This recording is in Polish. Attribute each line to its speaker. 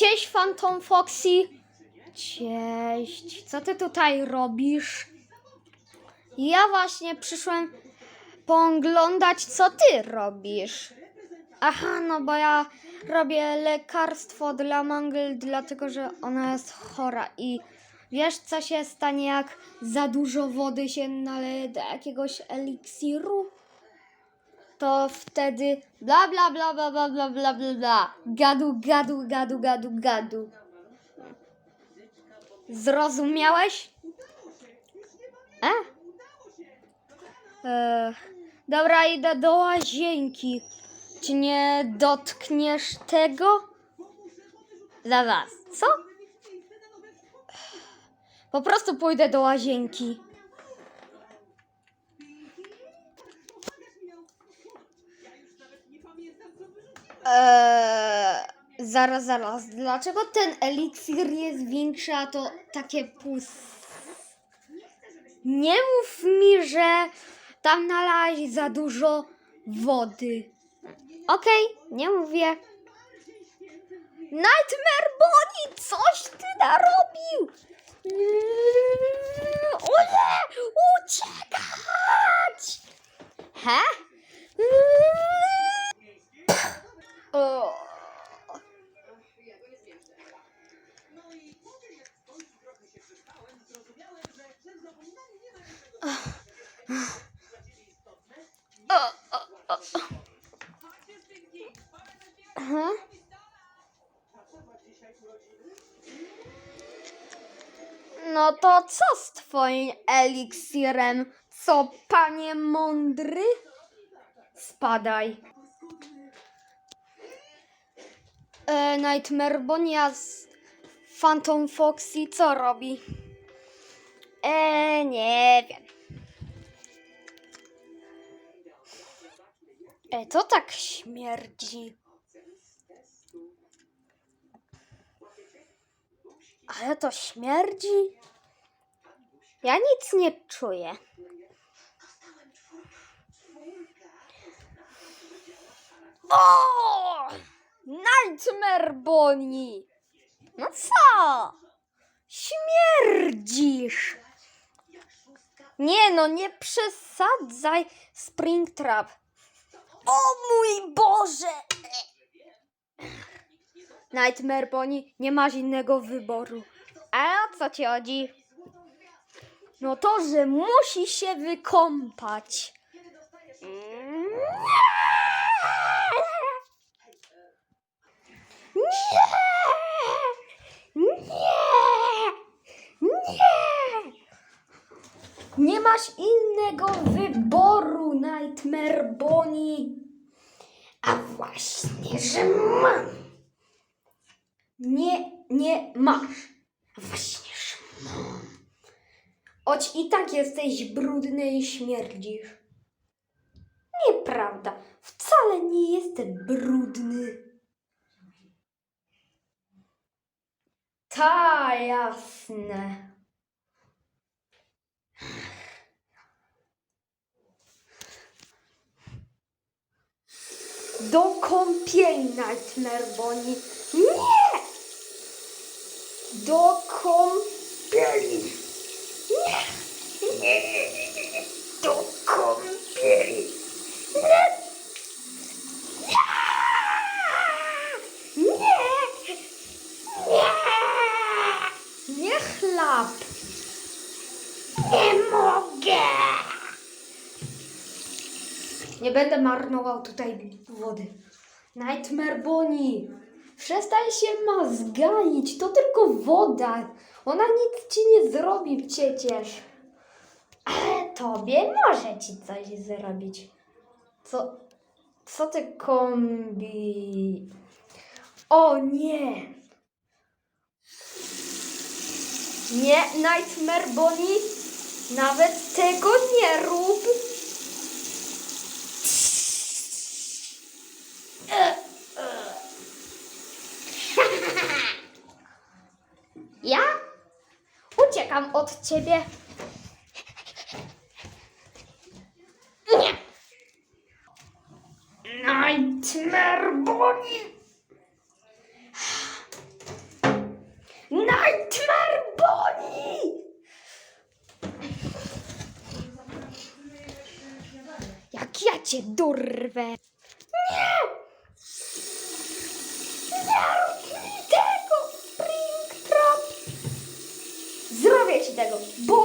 Speaker 1: Cześć, Phantom Foxy. Cześć. Co ty tutaj robisz? Ja właśnie przyszłem pooglądać, co ty robisz. Aha, no bo ja robię lekarstwo dla Mangel, dlatego że ona jest chora i wiesz, co się stanie, jak za dużo wody się naleje do jakiegoś eliksiru? To wtedy bla bla bla bla bla bla bla bla bla gadu gadu gadu gadu gadu. Zrozumiałeś? E? E, dobra, idę do łazienki. Czy nie dotkniesz tego? Zaraz, co? Po prostu pójdę do łazienki. Eee, zaraz, zaraz. Dlaczego ten eliksir jest większy, a to takie puste? Nie mów mi, że tam nalałeś za dużo wody. Okej, nie mówię. Nightmare Bonnie, coś ty narobił! Mm, O nie! Uciekać! He? O. O, o, o. Aha. No to co z twoim eliksirem? Co, panie mądry? Spadaj. E, Nightmare Bonia z Phantom Foxy co robi? E, nie wiem. E, to tak śmierdzi. Ale to śmierdzi? Ja nic nie czuję. O! Nightmare Bonnie! No co? Śmierdzisz! Nie no, nie przesadzaj, Springtrap. O mój Boże! Nightmare Bonnie, nie masz innego wyboru. A o co ci chodzi? No to, że musi się wykąpać. Nie! Nie! Nie! Nie masz innego wyboru, Nightmare Bonnie. Właśnie, że mam. Nie, nie masz. Właśnie, że mam. Choć i tak jesteś brudny i śmierdzisz. Nieprawda. Wcale nie jestem brudny. Ta, jasne. Do kąpieli, Nightmare Bonnie. Nie! Do kąpieli. Nie! Nie! Do kąpieli. Nie! Nie! Nie! Nie! Nie chlap. Nie mogę. Nie będę marnował tutaj wody. Nightmare Bonnie. Przestań się mazgalić. To tylko woda. Ona nic ci nie zrobi przecież. Ale tobie może ci coś zrobić. Co? Co ty kombi? O nie! Nie, Nightmare Bonnie, nawet tego nie rób. uciekam od ciebie. Nie. Nightmare Bonnie. Nightmare Bonnie. Jak ja cię durwę. Nie. Nie. zrobię ci tego. Bum!